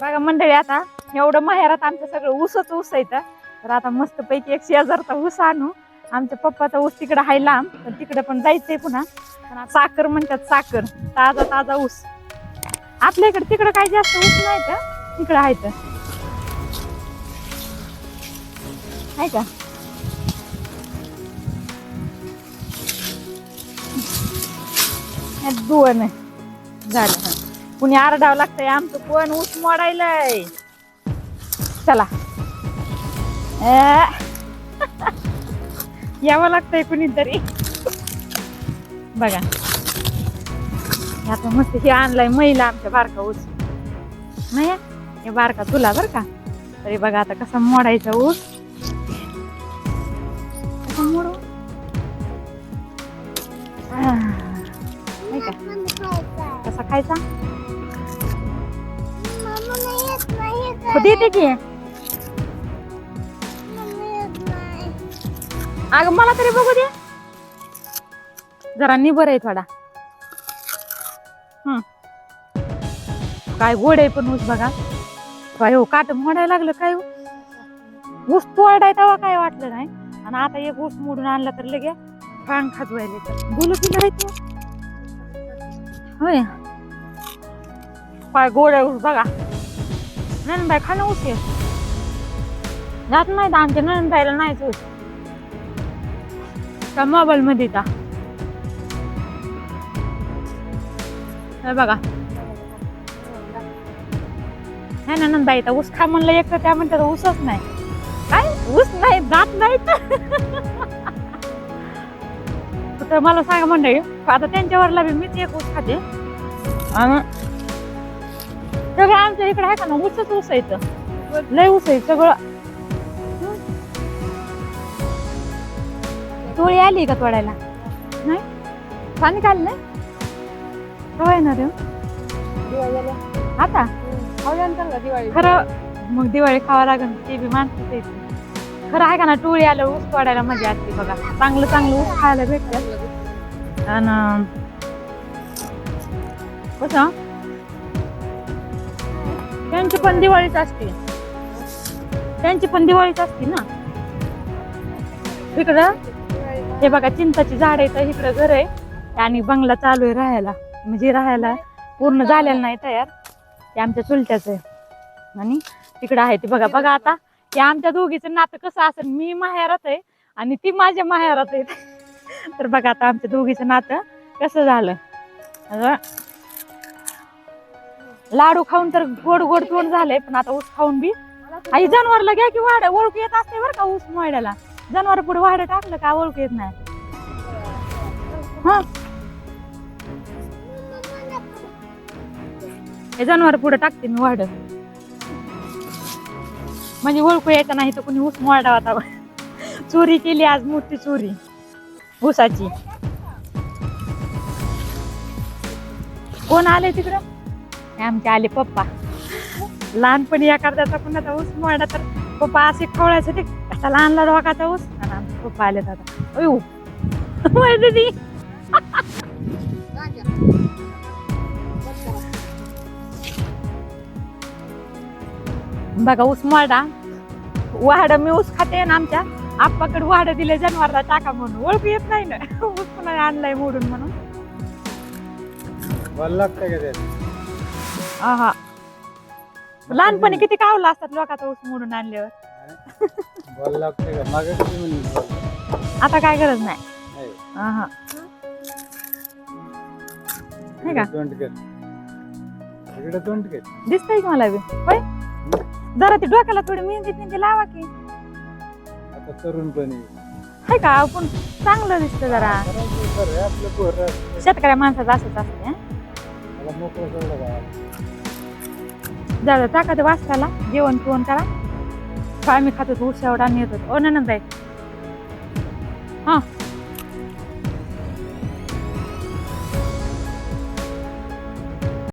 बघा मंडळी आता एवढं माहेरात आमचं सगळं ऊसच ऊस येतं तर आता मस्त पैकी एक शेजारचा ऊस आणू. आमच्या पप्पाचा ऊस तिकडे हाय लांब पण तिकडे पण जायचंय पुन्हा. पण साखर म्हणतात साखर ताजा ताजा ऊस. आपल्या इकडे तिकडे काही जास्त ऊस नाही तर तिकडे आहे तर आहे का? दोन आहे. झालं. कुणी आरडावं लागतंय आमचं कोण ऊस मोडायलंय? चला. यावं लागतंय कुणीतरी. बघा. आता मस्त हे आणलाय महिला आमच्या बारका ऊस. नाही हे बारका तुला बर का? तरी बघा आता कसा मोडायचा ऊस. कसा मोडू? नाही का? कसा खायचा? देते की? अगं मला तरी बघू दे. जरा निबर आहे थोडा. काय गोड आहे पण ऊस बघा. काय हो काट मोडायला लागलं काय हो? ऊस तोडाय तेव्हा काय वाटलं नाही. आणि आता एक ऊस मोडून आणला तर लगे फांग खाजवायला बोलू की नाही तू? होय. काय गोड आहे ऊस बघा. नंदबाई खाणं ऊस आहे जात नाही तर आमच्या नंदबाईला नाहीच ऊस त्या मोबाईल मध्ये का हे बघा नाही ना नंदबाई तर ऊस खा म्हणलं एक तर त्या म्हणतात ऊसच नाही काय ऊस नाही जात नाही तर मला सांगा मंडळी आता त्यांच्यावरला बी मीच एक ऊस खाते आणि सगळं आमच्या इकडे आहे का ना? ऊसच ऊस आहे इथं. लय ऊस आहे सगळं. टोळी आली का तोडायला? नाही. पाणी काल नाही. केव्हा येणार आहे? आता? दिवाळी. खरं मग दिवाळी खावा लागेल ते बी माणसं खरं आहे का ना टोळी आलं ऊस तोडायला मजा असते बघा. चांगलं चांगलं ऊस खायला भेटतं आणि कसं? त्यांची पण दिवाळीच असते. त्यांची पण दिवाळीच असते ना. इकडं हे बघा चिंताची झाड आहे तर इकडं घर आहे. आणि बंगला चालू आहे राहायला. म्हणजे राहायला पूर्ण झालेला नाही तयार. ते आमच्या चुलत्याच आहे. आणि तिकडं आहे ते बघा बघा आता. हे आमच्या दोघीचं नातं कसं असेल मी माहेरात आहे आणि ती माझ्या माहेरात आहे. तर बघा आता आमच्या दोघीचं नातं कसं झालं. लाडू खाऊन तर गोड गोड तोंड झालंय पण आता ऊस खाऊन बी. आई जनावरला घ्या की वाढ ओळखू येत असते बरं का ऊस वाढायला जनावर पुढे वाढ टाकलं का ओळखू येत नाही. हा? हे जनावर पुढे टाकते मी वाढ. म्हणजे ओळखू यायचं नाही तर कुणी ऊस मोडावा आता. चोरी केली आज मोठी चोरी. ऊसाची. कोण आले तिकडं? हे आमचे आले पप्पा. लहानपणी एखाद्याचा कुणाचा ऊस मोडा तर पप्पा असे खवळायचे ते लहानला लहान ऊस आणि आमचे पप्पा आले आता अयो. दीदी बघा ऊस मोडा वाहड मी ऊस खाते ना आमच्या. आप्पाकडे वाहड दिले जनावरला टाका म्हणून. ओळख येत नाही ना. ऊस पुन्हा आणलाय मोडून म्हणून. लागतं का आहा. लहानपणी किती कावला असतात लोकांचा ऊस मोडून आणल्यावर. बॉल लागते का? मागे किती म्हणून आता काय गरज नाही. आहा. हे का? तोंड कर इकडे तोंड कर दिसतंय की मला बी? होय? जरा ती डोक्याला थोडी मेहंदी मेहंदी लावा की. आता तरुणपणी हाय का? आपण चांगलं दिसतं जरा. करायचं बरं, आपलं पोर. शेतकऱ्या माणसाचं असंच असते जाऊ टाका ते वाचताला जेवण पिवण करा. काय मी खातो ऊस एवढा येतो. होतो ओ नंद हां.